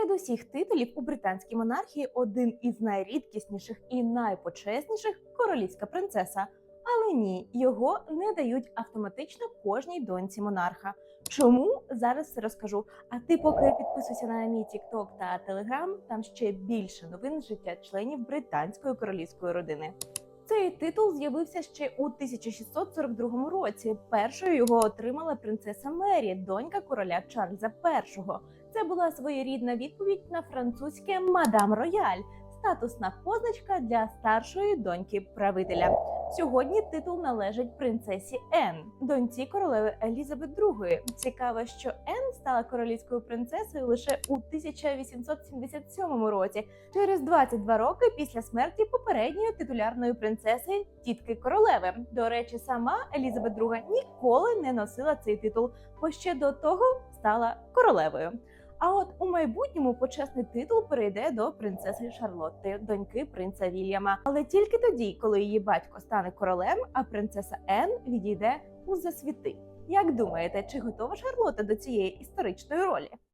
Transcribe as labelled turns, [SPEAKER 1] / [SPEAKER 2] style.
[SPEAKER 1] Серед усіх титулів у британській монархії один із найрідкісніших і найпочесніших королівська принцеса. Але ні, його не дають автоматично кожній доньці монарха. Чому зараз розкажу? А ти поки підписуйся на мій TikTok та Telegram, там ще більше новин життя членів британської королівської родини. Цей титул з'явився ще у 1642 році. Першою його отримала принцеса Мері, донька короля Чарльза І. Це була своєрідна відповідь на французьке мадам Рояль, статусна позначка для старшої доньки правителя. Сьогодні титул належить принцесі Енн, доньці королеви Елізабет II. Цікаво, що Енн стала королівською принцесою лише у 1877 році, через 22 роки після смерті попередньої титулярної принцеси тітки королеви. До речі, сама Елізабет II ніколи не носила цей титул, бо ще до того стала королевою. А от у майбутньому почесний титул перейде до принцеси Шарлотти, доньки принца Вільяма. Але тільки тоді, коли її батько стане королем, а принцеса Ен відійде у засвіти. Як думаєте, чи готова Шарлотта до цієї історичної ролі?